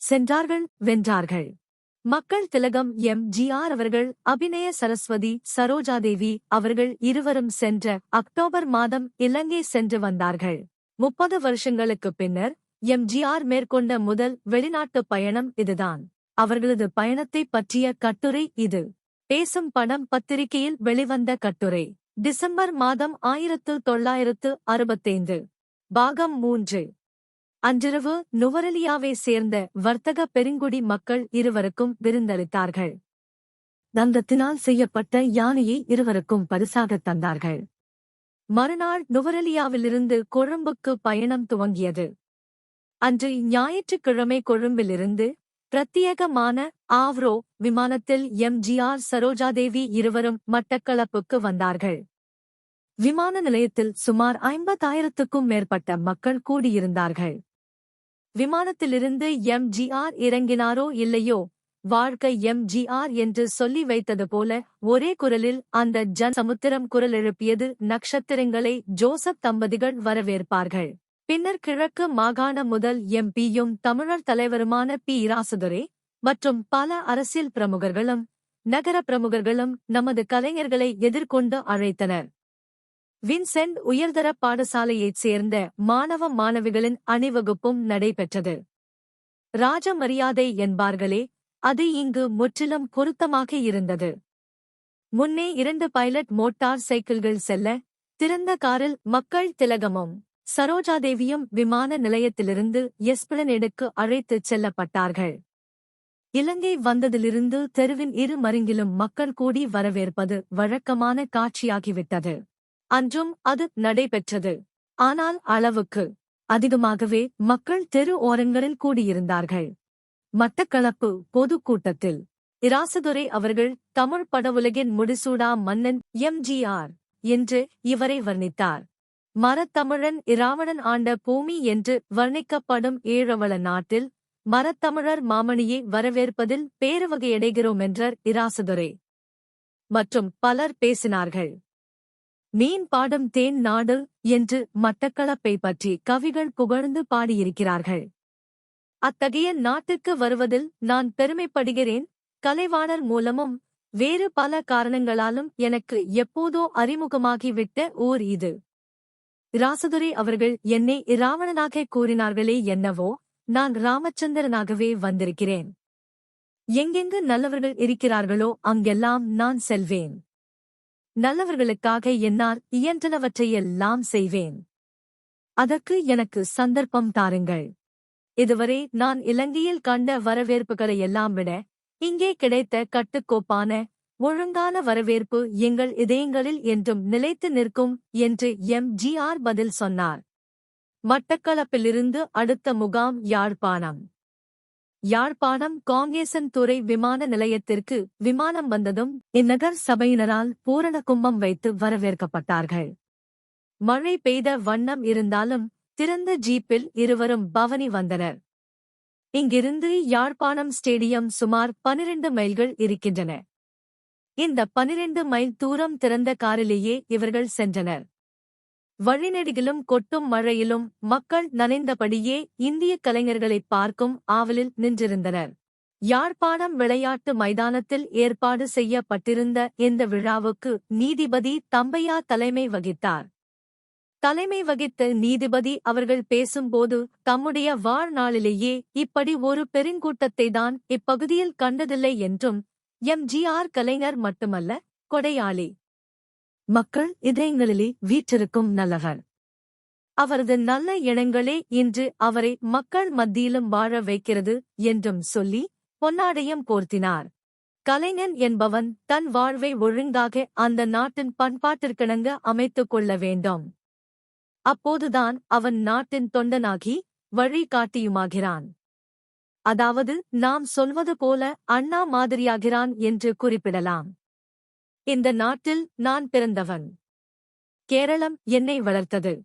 சென்றார்கள் வென்றார்கள். மக்கள் திலகம் எம். ஜி. ஆர். அவர்கள் அபிநய சரஸ்வதி சரோஜாதேவி அவர்கள் இருவரும் சென்ற அக்டோபர் மாதம் இலங்கை சென்று வந்தார்கள். முப்பது வருஷங்களுக்கு பின்னர் எம். ஜி. ஆர். மேற்கொண்ட முதல் வெளிநாட்டு பயணம் இதுதான். அவர்களது பயணத்தை பற்றிய கட்டுரை இது. பேசும் படம் பத்திரிகையில் வெளிவந்த கட்டுரை. டிசம்பர் மாதம் ஆயிரத்து தொள்ளாயிரத்து அறுபத்தைந்து. பாகம் மூன்று. அன்றிரவு நுவரலியாவை சேர்ந்த வர்த்தக பெருங்குடி மக்கள் இருவருக்கும் விருந்தளித்தார்கள். தந்தத்தினால் செய்யப்பட்ட யானையை இருவருக்கும் பரிசாகத் தந்தார்கள். மறுநாள் நுவரலியாவிலிருந்து கொழும்புக்கு பயணம் துவங்கியது. அன்று ஞாயிற்றுக்கிழமை கொழும்பிலிருந்து பிரத்யேகமான ஆவ்ரோ விமானத்தில் எம்ஜிஆர் சரோஜாதேவி இருவரும் மட்டக்களப்புக்கு வந்தார்கள். விமான நிலையத்தில் சுமார் ஐம்பதாயிரத்துக்கும் மேற்பட்ட மக்கள் கூடியிருந்தார்கள். விமானத்திலிருந்து எம்ஜிஆர் இறங்கினாரோ இல்லையோ? வாழ்க்கை எம்ஜிஆர் என்று சொல்லி வைத்தது போல ஒரே குரலில் அந்த ஜன் சமுத்திரம் குரல் எழுப்பியது நட்சத்திரங்களை ஜோசப் தம்பதிகள் வரவேற்பார்கள். பின்னர் கிழக்கு மாகாண முதல் எம்பியும் தமிழர் தலைவருமான பி. இராசுதுரை மற்றும் பல அரசியல் பிரமுகர்களும் நகர பிரமுகர்களும் நமது கலைஞர்களை எதிர்கொண்டு அழைத்தனர். வின்சென்ட் உயர்தர பாடசாலையைச் சேர்ந்த மாணவ மாணவிகளின் அணிவகுப்பும் நடைபெற்றது. ராஜ மரியாதை என்பார்களே அது இங்கு முற்றிலும் பொருத்தமாக இருந்தது. முன்னே இரண்டு பைலட் மோட்டார் சைக்கிள்கள் செல்ல திறந்த காரில் மக்கள் திலகமும் சரோஜாதேவியும் விமான நிலையத்திலிருந்து எஸ்பிளனேடுக்கு அழைத்துச் செல்லப்பட்டார்கள். இலங்கை வந்ததிலிருந்து தெருவின் இரு மருங்கிலும் மக்கள் கூடி வரவேற்பது வழக்கமான காட்சியாகிவிட்டது. அன்றும் அது நடைபெற்றது. ஆனால் அளவுக்கு அதிகமாகவே மக்கள் தெரு ஓரங்களில் கூடியிருந்தார்கள். மட்டக்களப்பு பொதுக்கூட்டத்தில் இராசதுரை அவர்கள் தமிழ் படவுலகின் முடிசூடா மன்னன் எம்ஜிஆர் என்று இவரை வர்ணித்தார். மரத்தமிழன் இராவணன் ஆண்ட பூமி என்று வர்ணிக்கப்படும் ஈழவள நாட்டில் மரத்தமிழர் மாமணியை வரவேற்பதில் பேருவகையடைகிறோம் என்றார் இராசதுரை. மற்றும் பலர் பேசினார்கள். மீன் பாடம் தேன் நாடு என்று மட்டக்களப்பை பற்றி கவிகள் புகழ்ந்து பாடியிருக்கிறார்கள். அத்தகைய நாட்டுக்கு வருவதில் நான் பெருமைப்படுகிறேன். கலைவாணர் மூலமும் வேறு பல காரணங்களாலும் எனக்கு எப்போதோ அறிமுகமாகிவிட்ட ஊர் இது. ராசதுரை அவர்கள் என்னை இராவணனாக கூறினார்களே என்னவோ நான் ராமச்சந்திரனாகவே வந்திருக்கிறேன். எங்கெங்கு நல்லவர்கள் இருக்கிறார்களோ அங்கெல்லாம் நான் செல்வேன். நல்லவர்களுக்காக என்னால் இயன்றனவற்றையெல்லாம் செய்வேன். அதற்கு எனக்கு சந்தர்ப்பம் தாருங்கள். இதுவரை நான் இலங்கையில் கண்ட வரவேற்புகளை எல்லாம் விட இங்கே கிடைத்த கட்டுக்கோப்பான ஒழுங்கான வரவேற்பு எங்கள் இதயங்களில் என்றும் நிலைத்து நிற்கும் என்று எம். ஜி. ஆர். பதில் சொன்னார். மட்டக்களப்பிலிருந்து அடுத்த முகாம் யாழ்ப்பாணம். யாழ்ப்பாணம் காங்கேசன் துறை விமான நிலையத்திற்கு விமானம் வந்ததும் இந்நகர் சபையினரால் பூரண கும்பம் வைத்து வரவேற்கப்பட்டார்கள். மழை பெய்த வண்ணம் இருந்தாலும் திறந்த ஜீப்பில் இருவரும் பவனி வந்தனர். இங்கிருந்து யாழ்ப்பாணம் ஸ்டேடியம் சுமார் பனிரெண்டு மைல்கள் இருக்கின்றன. இந்த பனிரெண்டு மைல் தூரம் திறந்த காரிலேயே இவர்கள் சென்றனர். வழிநெடுகிலும் கொட்டும் மழையிலும் மக்கள் நனைந்தபடியே இந்திய கலைஞர்களைப் பார்க்கும் ஆவலில் நின்றிருந்தனர். யாழ்ப்பாணம் விளையாட்டு மைதானத்தில் ஏற்பாடு செய்யப்பட்டிருந்த இந்த விழாவுக்கு நீதிபதி தம்பையா தலைமை வகித்தார். தலைமை வகித்த நீதிபதி அவர்கள் பேசும்போது தம்முடைய வாழ்நாளிலேயே இப்படி ஒரு பெருங்கூட்டத்தை தான் இப்பகுதியில் கண்டதில்லை என்றும் எம். ஜி. ஆர். கலைஞர் மட்டுமல்ல கொடையாளி மக்கள் இதயங்களிலே வீற்றிருக்கும் நல்லவர். அவரது நல்ல எண்ணங்களே இன்று அவரை மக்கள் மத்தியிலும் வாழ வைக்கிறது என்றும் சொல்லி பொன்னாடையும் போர்த்தினார் கலைஞன் என்பவன் தன் வாழ்வை ஒழுங்காக அந்த நாட்டின் பண்பாட்டிற்கிணங்க அமைத்துக் கொள்ள வேண்டும். அப்போதுதான் அவன் நாட்டின் தொண்டனாகி வழி காட்டியுமாகிறான் அதாவது நாம் சொல்வது போல அண்ணா மாதிரியாகிறான் என்று குறிப்பிடலாம். இந்த நாட்டில் நான் பிறந்தவன். கேரளம் என்னை வளர்த்தது.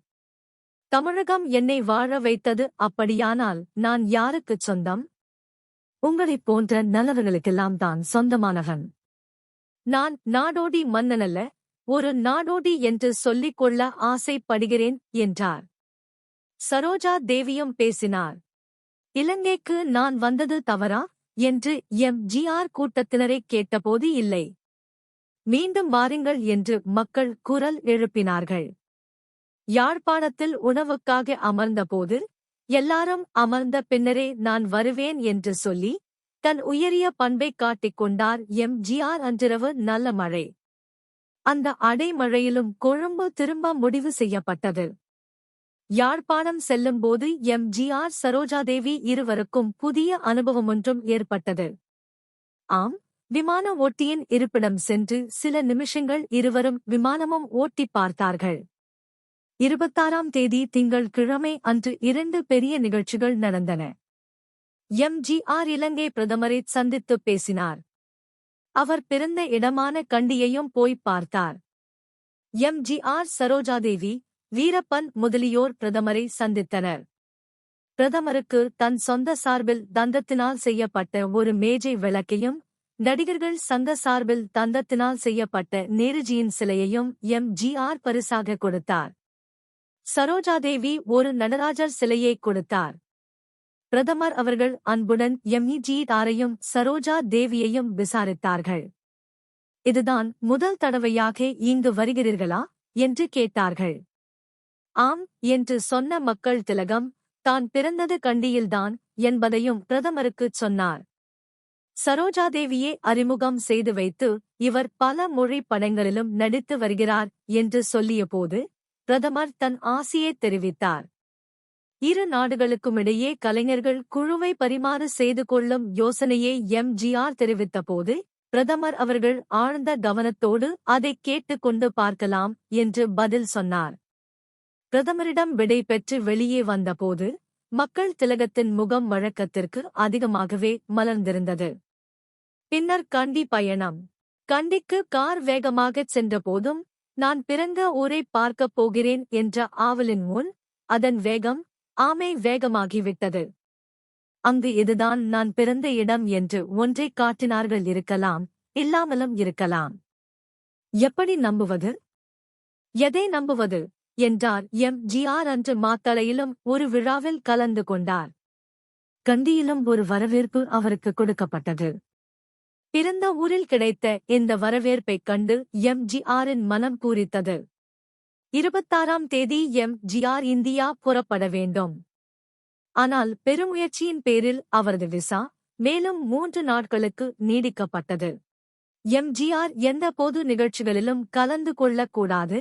தமிழகம் என்னை வாழ வைத்தது அப்படியானால் நான் யாருக்குச் சொந்தம்? உங்களைப் போன்ற நல்லவர்களுக்கெல்லாம் தான் சொந்தமானவன். நான் நாடோடி மன்னனல்ல ஒரு நாடோடி என்று சொல்லிக் கொள்ள ஆசைப்படுகிறேன் என்றார். சரோஜா தேவியும் பேசினார். இலங்கைக்கு நான் வந்தது தவறா? என்று எம். ஜிஆர் கூட்டத்தினரை கேட்டபோது இல்லை. மீண்டும் வாருங்கள் என்று மக்கள் குரல் எழுப்பினார்கள். யாழ்ப்பாணத்தில் உணவுக்காக அமர்ந்தபோது எல்லாரும் அமர்ந்த பின்னரே நான் வருவேன் என்று சொல்லி தன் உயரிய பண்பை காட்டிக் கொண்டார் எம். ஜிஆர் அன்றிரவு நல்ல மழை. அந்த அடைமழையிலும் கொழும்பு திரும்ப முடிவு செய்யப்பட்டது. யாழ்ப்பாணம் செல்லும்போது எம். ஜிஆர் சரோஜாதேவி இருவருக்கும் புதிய அனுபவமொன்றும் ஏற்பட்டது. ஆம் விமான ஓட்டியின் இருப்பிடம் சென்று சில நிமிஷங்கள் இருவரும் விமானமும் ஓட்டிப் பார்த்தார்கள். இருபத்தாறாம் தேதி திங்கள் கிழமை அன்று இரண்டு பெரிய நிகழ்ச்சிகள் நடந்தன. எம்ஜிஆர் இலங்கை பிரதமரை சந்தித்துப் பேசினார். அவர் பிறந்த இடமான கண்டியையும் போய்ப் பார்த்தார். M. G. R. Sarojadevi Veerappan முதலியோர் பிரதமரை சந்தித்தனர். பிரதமருக்கு தன் சொந்த சார்பில் தந்தத்தினால் செய்யப்பட்ட ஒரு மேஜை விளக்கையும் நடிகர்கள் சங்க சார்பில் தந்தத்தினால் செய்யப்பட்ட நேருஜியின் சிலையையும் எம். ஜி. ஆர். பரிசாக கொடுத்தார். சரோஜாதேவி ஒரு நடராஜர் சிலையை கொடுத்தார். பிரதமர் அவர்கள் அன்புடன் எம்இஜி தாரையும் சரோஜா தேவியையும் விசாரித்தார்கள். இதுதான் முதல் தடவையாக இங்கு வருகிறீர்களா? என்று கேட்டார்கள். ஆம் என்று சொன்ன மக்கள் திலகம் தான் பிறந்தது கண்டியில்தான் என்பதையும் பிரதமருக்குச் சொன்னார். சரோஜாதேவியை அறிமுகம் செய்து வைத்து இவர் பல மொழி படங்களிலும் நடித்து வருகிறார் என்று சொல்லியபோது பிரதமர் தன் ஆசையை தெரிவித்தார். இரு நாடுகளுக்குமிடையே கலைஞர்கள் குழுவை பரிமாறு செய்து கொள்ளும் யோசனையை எம்ஜிஆர் தெரிவித்தபோது பிரதமர் அவர்கள் ஆழ்ந்த கவனத்தோடு அதைக் கேட்டுக்கொண்டு பார்க்கலாம் என்று பதில் சொன்னார். பிரதமரிடம் விடை பெற்று வெளியே வந்தபோது மக்கள் திலகத்தின் முகம் வழக்கத்திற்கு அதிகமாகவே மலர்ந்திருந்தது. பின்னர் கண்டி பயணம். கண்டிக்கு கார் வேகமாகச் சென்றபோதும் நான் பிறந்த ஊரை பார்க்கப் போகிறேன் என்ற ஆவலின் முன் அதன் வேகம் ஆமை வேகமாகிவிட்டது. அங்கு இதுதான் நான் பிறந்த இடம் என்று ஒன்றை காட்டினார்கள் இருக்கலாம் இல்லாமலும் இருக்கலாம். எப்படி நம்புவது? எதை நம்புவது? என்றார். எம். ஜி. ஆர். அன்று மாத்தளையிலும் ஒரு விழாவில் கலந்து கொண்டார். கண்டியிலும் ஒரு வரவேற்பு அவருக்கு கொடுக்கப்பட்டது. பிறந்த ஊரில் கிடைத்த இந்த வரவேற்பைக் கண்டு எம். ஜி. ஆரின் மனம் பூரித்தது. இருபத்தாறாம் தேதி எம். ஜி. ஆர். இந்தியா புறப்பட வேண்டும். ஆனால் பெருமுயற்சியின் பேரில் அவரது விசா மேலும் மூன்று நாட்களுக்கு நீடிக்கப்பட்டது. எம்ஜிஆர் எந்த பொது நிகழ்ச்சிகளிலும் கலந்து கொள்ளக்கூடாது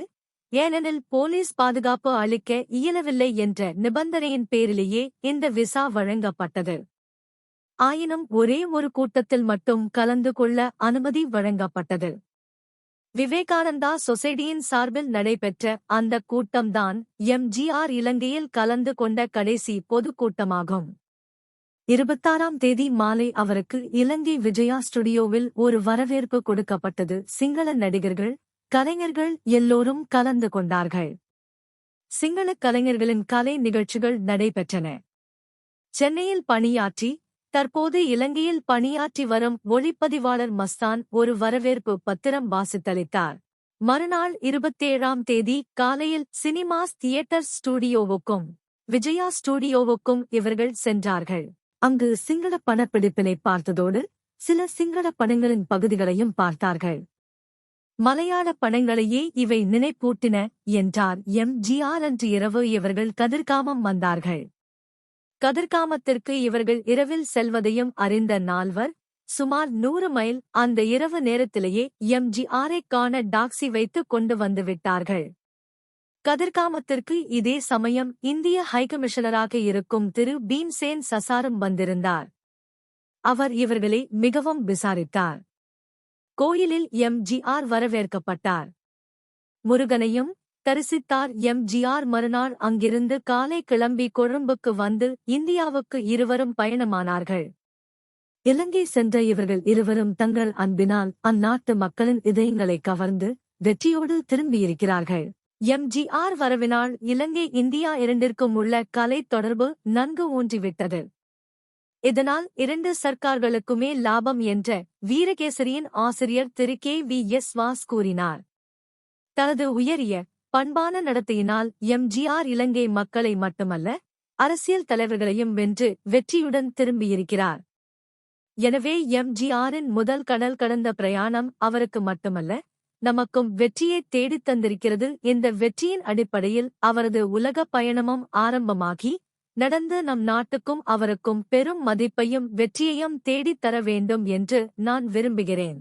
ஏனெனில் போலீஸ் பாதுகாப்பு அளிக்க இயலவில்லை என்ற நிபந்தனையின் பேரிலேயே இந்த விசா வழங்கப்பட்டது. ஆயினும் ஒரே ஒரு கூட்டத்தில் மட்டும் கலந்து கொள்ள அனுமதி வழங்கப்பட்டது. விவேகானந்தா சொசைட்டியின் சார்பில் நடைபெற்ற அந்த கூட்டம்தான் எம்ஜிஆர் இலங்கையில் கலந்து கொண்ட கடைசி பொதுக்கூட்டமாகும் இருபத்தாறாம் தேதி மாலை அவருக்கு இலங்கை விஜயா ஸ்டுடியோவில் ஒரு வரவேற்பு கொடுக்கப்பட்டது. சிங்கள நடிகர்கள் கலைஞர்கள் எல்லோரும் கலந்து கொண்டார்கள். சிங்கள கலைஞர்களின் கலை நிகழ்ச்சிகள் நடைபெற்றன. சென்னையில் பணியாற்றி தற்போது இலங்கையில் பணியாற்றி வரும் ஒளிப்பதிவாளர் மஸ்தான் ஒரு வரவேற்பு பத்திரம் வாசித்தளித்தார். மறுநாள் இருபத்தேழாம் தேதி காலையில் சினிமாஸ் தியேட்டர் ஸ்டுடியோவுக்கும் விஜயா ஸ்டுடியோவுக்கும் இவர்கள் சென்றார்கள். அங்கு சிங்கள படப்பிடிப்பினை பார்த்ததோடு சில சிங்கள படங்களின் பகுதிகளையும் பார்த்தார்கள். மலையாள படங்களையே இவை நினைப்பூட்டின என்றார் எம். ஜி. ஆர். அன்று இரவு இவர்கள் கதிர்காமம் வந்தார்கள். கதிர்காமத்திற்கு இவர்கள் இரவில் செல்வதையும் அறிந்த நால்வர் சுமார் நூறு மைல் அந்த இரவு நேரத்திலேயே எம். ஜி. ஆரைக் காண டாக்ஸி வைத்து கொண்டு வந்துவிட்டார்கள் கதிர்காமத்திற்கு இதே சமயம் இந்திய ஹைகமிஷனராக இருக்கும் திரு. பீம்சேன் சசாரும் வந்திருந்தார். அவர் இவர்களை மிகவும் விசாரித்தார். கோயிலில் எம் ஜி ஆர் வரவேற்கப்பட்டார். முருகனையும் தரிசித்தார். எம் ஜி ஆர் மறுநாள் அங்கிருந்து காலை கிளம்பி கொழும்புக்கு வந்து இந்தியாவுக்கு இருவரும் பயணமானார்கள். இலங்கை சென்ற இவர்கள் இருவரும் தங்கள் அன்பினால் அந்நாட்டு மக்களின் இதயங்களை கவர்ந்து வெற்றியோடு திரும்பியிருக்கிறார்கள். எம் ஜி ஆர் வரவினால் இலங்கை இந்தியா இரண்டிற்கும் உள்ள கலை தொடர்பு நன்கு ஊன்றிவிட்டது. இதனால் இரண்டு சர்க்கார்களுக்குமே லாபம் என்ற வீரகேசரியின் ஆசிரியர் Thiru K V S Vaas கூறினார். தனது உயரிய பண்பான நடத்தையினால் எம்ஜிஆர் இலங்கை மக்களை மட்டுமல்ல அரசியல் தலைவர்களையும் வென்று வெற்றியுடன் திரும்பியிருக்கிறார். எனவே எம்ஜிஆரின் முதல் கடல் கடந்த பிரயாணம் அவருக்கு மட்டுமல்ல நமக்கும் வெற்றியை தேடித் தந்திருக்கிறது. இந்த வெற்றியின் அடிப்படையில் அவரது உலகப் பயணமும் ஆரம்பமாகி நடந்து நம் நாட்டுக்கும் அவருக்கும் பெரும் மதிப்பையும் வெற்றியையும் தேடித் தர வேண்டும் என்று நான் விரும்புகிறேன்.